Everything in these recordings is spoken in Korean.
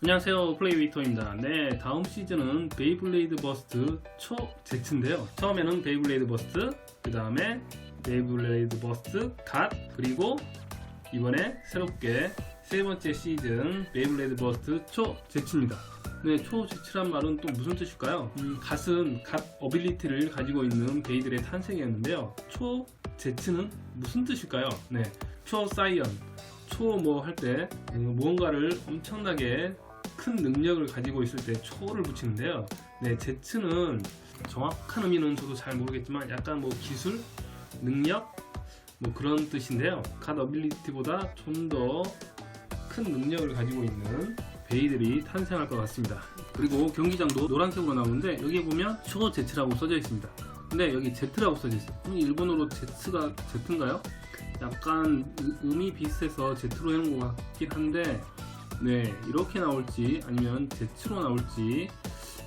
안녕하세요 플레이웨이터입니다 네 다음 시즌은 베이블레이드 버스트 초 Z인데요 처음에는 베이블레이드 버스트 그 다음에 베이블레이드 버스트 갓 그리고 이번에 새롭게 세 번째 시즌 베이블레이드 버스트 초 Z입니다 네, 초 Z란 말은 또 무슨 뜻일까요? 음, 갓은 갓 어빌리티를 가지고 있는 베이들의 탄생이었는데요. 초 Z는 무슨 뜻일까요? 네, 초 사이언, 초 뭐 할 때 무언가를 엄청나게 큰 능력을 가지고 있을 때 초를 붙이는데요. 네, Z는 정확한 의미는 저도 잘 모르겠지만 약간 뭐 기술, 능력 뭐 그런 뜻인데요. 갓 어빌리티보다 좀 더 큰 능력을 가지고 있는 베이들이 탄생할 것 같습니다. 그리고 경기장도 노란색으로 나오는데 여기에 보면 초 Z라고 써져 있습니다. 근데 여기 Z라고 써져 있어요. 일본어로 Z가 Z인가요? 약간 의- 음이 비슷해서 Z로 해놓은 것 같긴 한데 네 이렇게 나올지 아니면 Z로 나올지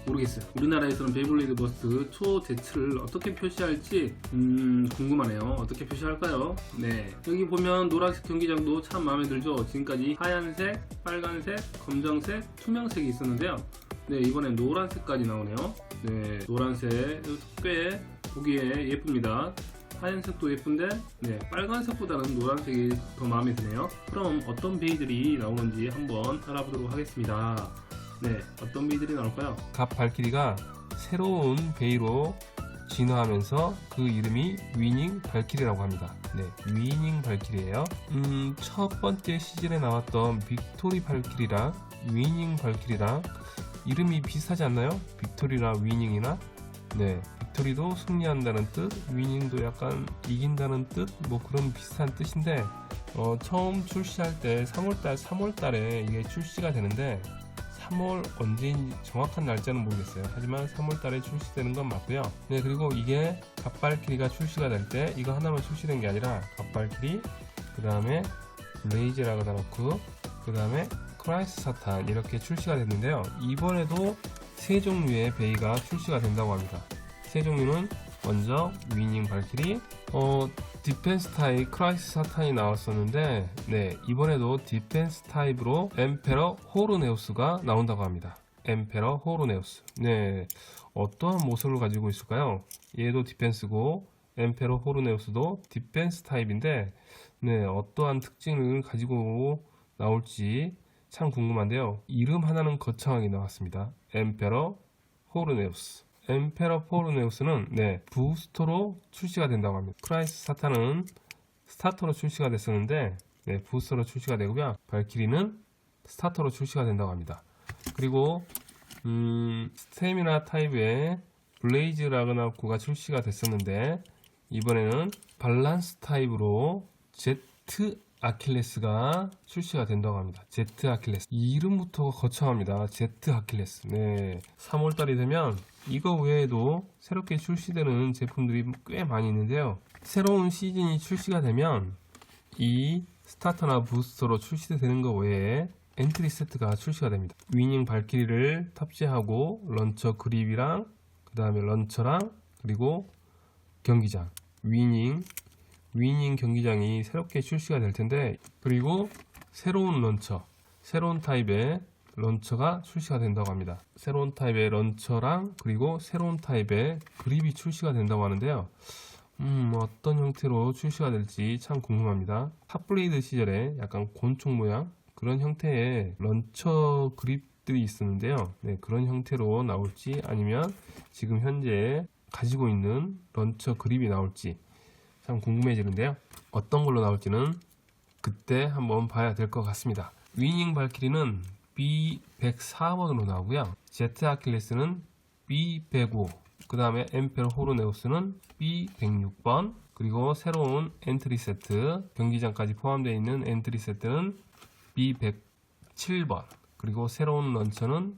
모르겠어요. 우리나라에서는 베이블레이드 버스트 초 Z를 어떻게 표시할지 음, 궁금하네요. 어떻게 표시할까요? 네 여기 보면 노란색 경기장도 참 마음에 들죠. 지금까지 하얀색, 빨간색, 검정색, 투명색이 있었는데요. 네 이번엔 노란색까지 나오네요. 네 노란색 꽤 보기에 예쁩니다. 하얀색도 예쁜데 네, 빨간색보다는 노란색이 더 마음에 드네요. 그럼 어떤 베이들이 나오는지 한번 알아보도록 하겠습니다. 네, 어떤 베이들이 나올까요? 갑 발키리가 새로운 베이로 진화하면서 그 이름이 위닝 발키리라고 합니다. 네, 위닝 발키리예요. 음, 첫 번째 시즌에 나왔던 빅토리 발키리랑 위닝 발키리랑 이름이 비슷하지 않나요? 빅토리나 위닝이나 네, 빅토리도 승리한다는 뜻, 위닝도 약간 이긴다는 뜻, 뭐 그런 비슷한 뜻인데 어, 처음 출시할 때 3월달, 3월달에 이게 출시가 되는데 3월 언제인지 정확한 날짜는 모르겠어요. 하지만 3월 달에 출시되는 건 맞고요. 네, 그리고 이게 갑발키리가 출시가 될 때 이거 하나만 출시된 게 아니라 갑발키리, 그 다음에 블레이즈 라그나로크, 그 다음에 크라이스 사탄 이렇게 출시가 됐는데요. 이번에도 세 종류의 베이가 출시가 된다고 합니다. 세 종류는 먼저 위닝 발키리, 어, 디펜스 타입 크라이스 사탄이 나왔었는데, 네, 이번에도 디펜스 타입으로 엠페러 호르네우스가 나온다고 합니다. 엠페러 호르네우스. 네, 어떠한 모습을 가지고 있을까요? 얘도 디펜스고, 엠페러 호르네우스도 디펜스 타입인데, 네, 어떠한 특징을 가지고 나올지 참 궁금한데요. 이름 하나는 거창하게 나왔습니다. 엠페러 호르네우스. 엠페러 포르네우스는 네, 부스터로 출시가 된다고 합니다. 크라이스 사탄은 스타터로 출시가 됐었는데 네, 부스터로 출시가 되고요. 발키리는 스타터로 출시가 된다고 합니다. 그리고 음, 스테미나 타입의 블레이즈 라그나코가 출시가 됐었는데 이번에는 밸런스 타입으로 제트 아킬레스가 출시가 된다고 합니다. 제트 아킬레스. 이 이름부터가 거창합니다. 제트 아킬레스. 네. 3월달이 되면 이거 외에도 새롭게 출시되는 제품들이 꽤 많이 있는데요. 새로운 시즌이 출시가 되면 이 스타터나 부스터로 출시되는 것 외에 엔트리 세트가 출시가 됩니다. 위닝 발키리를 탑재하고 런처 그립이랑 그 다음에 런처랑 그리고 경기장 위닝 위닝 경기장이 새롭게 출시가 될 텐데 그리고 새로운 런처 새로운 타입의 런처가 출시가 된다고 합니다. 새로운 타입의 런처랑 그리고 새로운 타입의 그립이 출시가 된다고 하는데요. 음 어떤 형태로 출시가 될지 참 궁금합니다. 탑블레이드 시절에 약간 곤충 모양? 그런 형태의 런처 그립들이 있었는데요. 네, 그런 형태로 나올지 아니면 지금 현재 가지고 있는 런처 그립이 나올지 참 궁금해지는데요. 어떤 걸로 나올지는 그때 한번 봐야 될 것 같습니다. 위닝 발키리는 B104번으로 나오고요. 제트 아킬레스는 B105, 그 다음에 엠페르 호르네우스는 B106번, 그리고 새로운 엔트리 세트, 경기장까지 포함되어 있는 엔트리 세트는 B107번, 그리고 새로운 런처는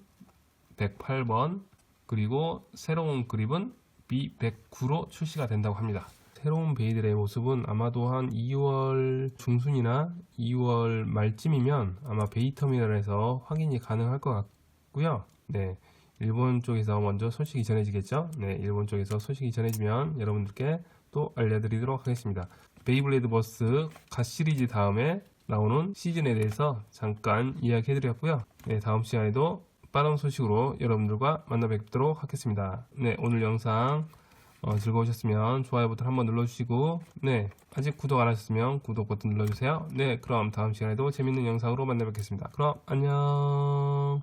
108번, 그리고 새로운 그립은 B109로 출시가 된다고 합니다. 새로운 베이들의 모습은 아마도 한 2월 중순이나 2월 말쯤이면 아마 베이 터미널에서 확인이 가능할 것 같고요. 네. 일본 쪽에서 먼저 소식이 전해지겠죠? 네, 일본 쪽에서 소식이 전해지면 여러분들께 또 알려드리도록 하겠습니다. 베이블레이드 버스 갓 시리즈 다음에 나오는 시즌에 대해서 잠깐 이야기해드렸고요. 네, 다음 시간에도 빠른 소식으로 여러분들과 만나 뵙도록 하겠습니다. 네, 오늘 영상 어, 즐거우셨으면 좋아요 버튼 한번 눌러주시고, 네, 아직 구독 안 하셨으면 구독 버튼 눌러주세요. 네, 그럼 다음 시간에도 재밌는 영상으로 만나 뵙겠습니다. 그럼 안녕.